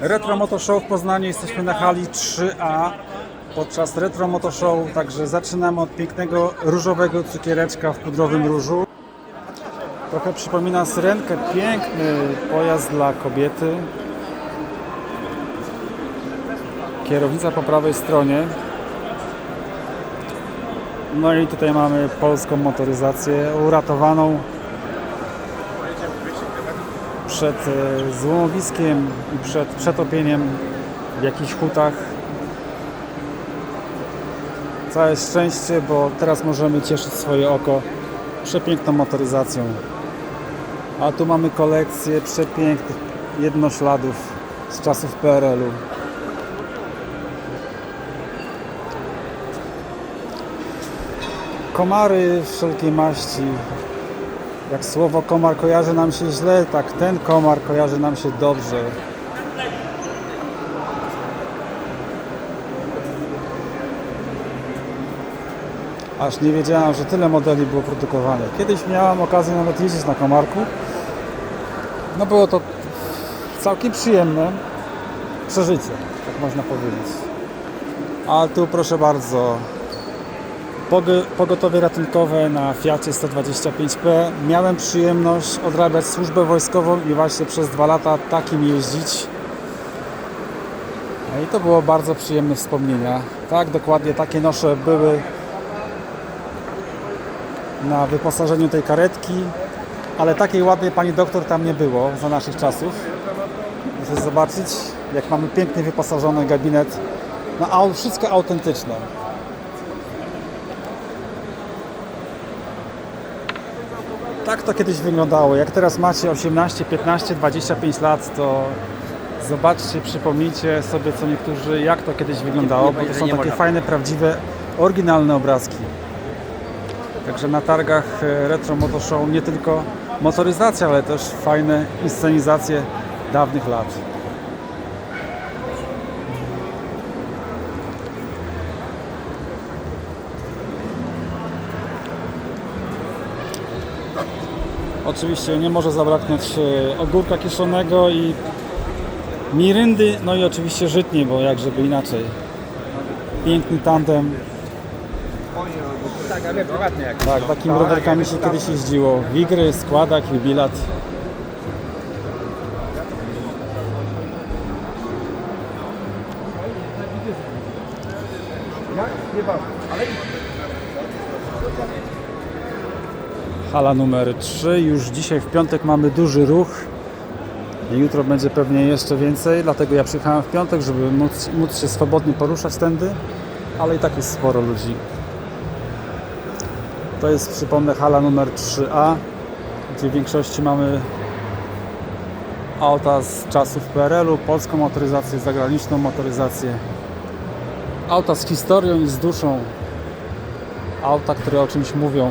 Retro Moto Show w Poznaniu. Jesteśmy na hali 3A podczas Retro Moto Show. Także zaczynamy od pięknego różowego cukiereczka w pudrowym różu. Trochę przypomina syrenkę. Piękny pojazd dla kobiety. Kierownica po prawej stronie. No i tutaj mamy polską motoryzację uratowaną przed e, złomowiskiem i przed przetopieniem w jakichś hutach. Całe szczęście, bo teraz możemy cieszyć swoje oko przepiękną motoryzacją. A tu mamy kolekcję przepięknych jednośladów z czasów PRL-u. Komary wszelkiej maści. Jak słowo komar kojarzy nam się źle, tak ten komar kojarzy nam się dobrze. Aż nie wiedziałem, że tyle modeli było produkowane. Kiedyś miałem okazję nawet jeździć na komarku. No było to całkiem przyjemne przeżycie, tak można powiedzieć. A tu proszę bardzo, Pogotowie ratunkowe na Fiacie 125P. Miałem przyjemność odrabiać służbę wojskową i właśnie przez dwa lata takim jeździć. No i to było bardzo przyjemne wspomnienia. Tak, dokładnie takie nosze były na wyposażeniu tej karetki, ale takiej ładnej pani doktor tam nie było za naszych czasów. Muszę zobaczyć, jak mamy pięknie wyposażony gabinet. No, wszystko autentyczne. Tak to kiedyś wyglądało. Jak teraz macie 18, 15, 25 lat, to zobaczcie, przypomnijcie sobie co niektórzy, jak to kiedyś wyglądało, bo to są takie fajne, prawdziwe, oryginalne obrazki. Także na targach e, Retro Moto Show nie tylko motoryzacja, ale też fajne inscenizacje dawnych lat. Oczywiście nie może zabraknąć e, ogórka kiszonego i miryndy, no i oczywiście żytniej, bo jak żeby inaczej. Piękny tandem. Tak, ale prywatnie jak. Tak, takimi rowerkami się kiedyś jeździło. Wigry, składak, jubilat. Hala numer 3. Już dzisiaj w piątek mamy duży ruch. Jutro będzie pewnie jeszcze więcej, dlatego ja przyjechałem w piątek, żeby móc, móc się swobodnie poruszać tędy, ale i tak jest sporo ludzi. To jest, przypomnę, hala numer 3A, gdzie w większości mamy auta z czasów PRL-u, polską motoryzację, zagraniczną motoryzację. Auta z historią i z duszą. Auta, które o czymś mówią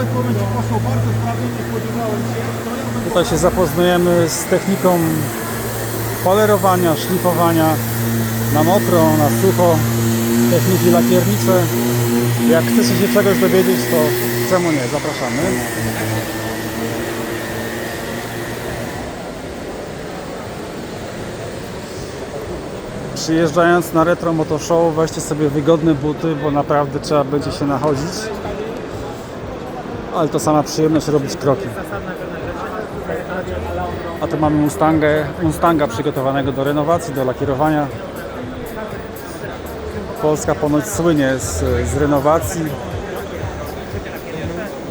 nawet powiem Ci poszło bardzo sprawnie, nie spodziewałem się. Tutaj się zapoznajemy z techniką polerowania, szlifowania na mokro, na sucho, techniki lakiernicze. Jak chcecie się czegoś dowiedzieć, to czemu nie? Zapraszamy. Przyjeżdżając na Retro Moto Show, weźcie sobie wygodne buty, bo naprawdę trzeba będzie się nachodzić. Ale to sama przyjemność robić kroki. A tu mamy Mustangę, Mustanga przygotowanego do renowacji, do lakierowania. Polska ponoć słynie z, z renowacji.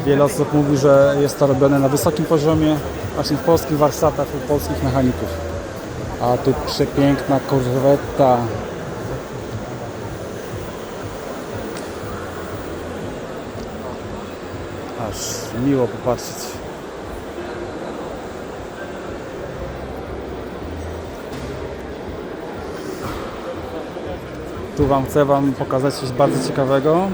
Wiele osób mówi, że jest to robione na wysokim poziomie, właśnie w polskich warsztatach u polskich mechaników. A tu przepiękna korweta. aż miło popatrzeć. Tu wam chcę wam pokazać coś bardzo ciekawego.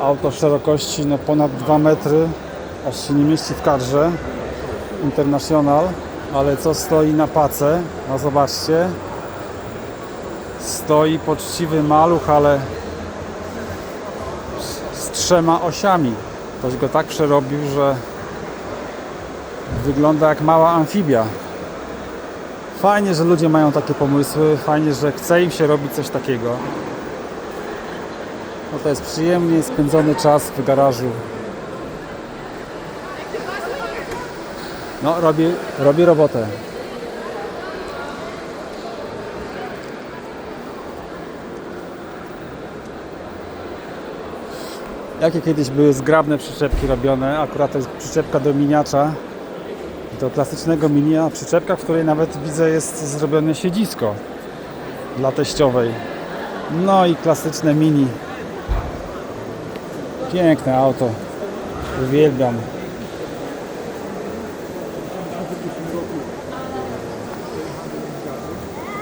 Auto szerokości no ponad 2 metry, aż się nie mieści w karze. International, ale co stoi na pace? No zobaczcie, Stoi poczciwy maluch, ale z trzema osiami. Ktoś go tak przerobił, że wygląda jak mała amfibia. Fajnie, że ludzie mają takie pomysły, fajnie, że chce im się robić coś takiego. No to jest przyjemnie spędzony czas w garażu. No, robi, robi robotę. Jakie kiedyś były zgrabne przyczepki robione, akurat to jest przyczepka do miniacza, do klasycznego mini, a przyczepka, w której nawet widzę jest zrobione siedzisko dla teściowej. No i klasyczne mini. Piękne auto. Uwielbiam.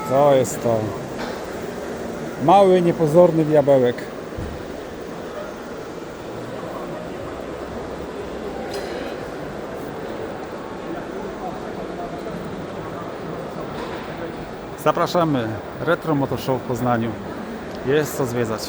To jest to. Mały, niepozorny diabełek. Zapraszamy. Retro Motor Show w Poznaniu. Jest co zwiedzać.